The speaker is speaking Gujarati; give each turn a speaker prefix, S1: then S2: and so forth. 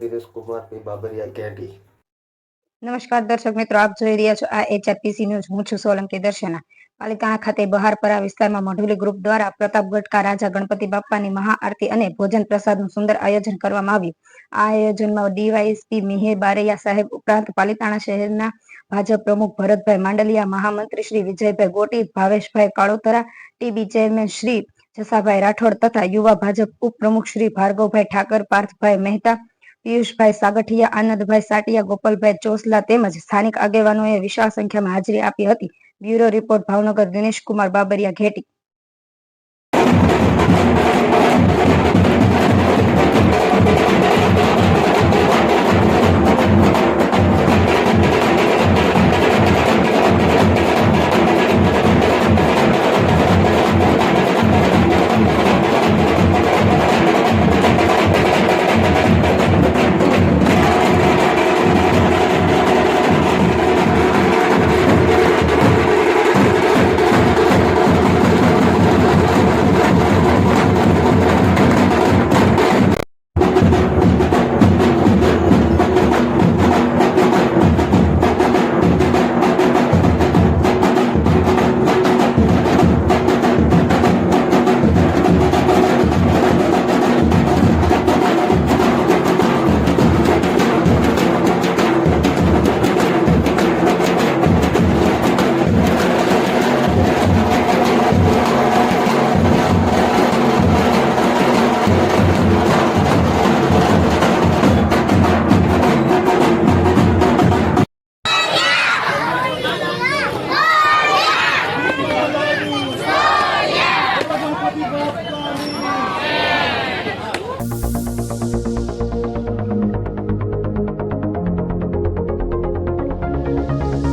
S1: દિનેશ કુમારભાઈ બાબરિયા કેટી
S2: નમસ્કાર દર્શક મિત્રો, આપ જોઈ રહ્યા છો આ એચઆરપીસી ન્યૂઝ. હું છું સોલંકી દર્શના. પાલિતાણા ખાતે બહારપરા વિસ્તારમાં મઢુલી ગ્રુપ દ્વારા પ્રતાપગઢ રાજા ગણપતિ બાપ્પાની મહાઆરતી અને ભોજન પ્રસાદનું સુંદર આયોજન કરવામાં આવ્યું. આ આયોજનમાં ડીવાયએસપી મિહિર બારૈયા સાહેબ ઉપરાંત પાલિતાણા શહેરના ભાજપ પ્રમુખ ભરતભાઈ માંડલિયા, મહામંત્રી શ્રી વિજયભાઈ ગોટી, ભાવેશભાઈ કાળોતરા, ટીબી ચેરમેન શ્રી જસાભાઈ રાઠોડ તથા યુવા ભાજપ ઉપપ્રમુખ શ્રી ભાર્ગવભાઈ ઠાકર, પાર્થભાઈ મહેતા, પિયુષભાઈ સાગઠિયા, આનંદભાઈ સાટિયા, ગોપાલભાઈ ચોસલા તેમજ સ્થાનિક આગેવાનોએ વિશાળ સંખ્યામાં હાજરી આપી હતી. Bureau report Bhavnagar Dinesh Kumar Babariya Gheti. Thank you.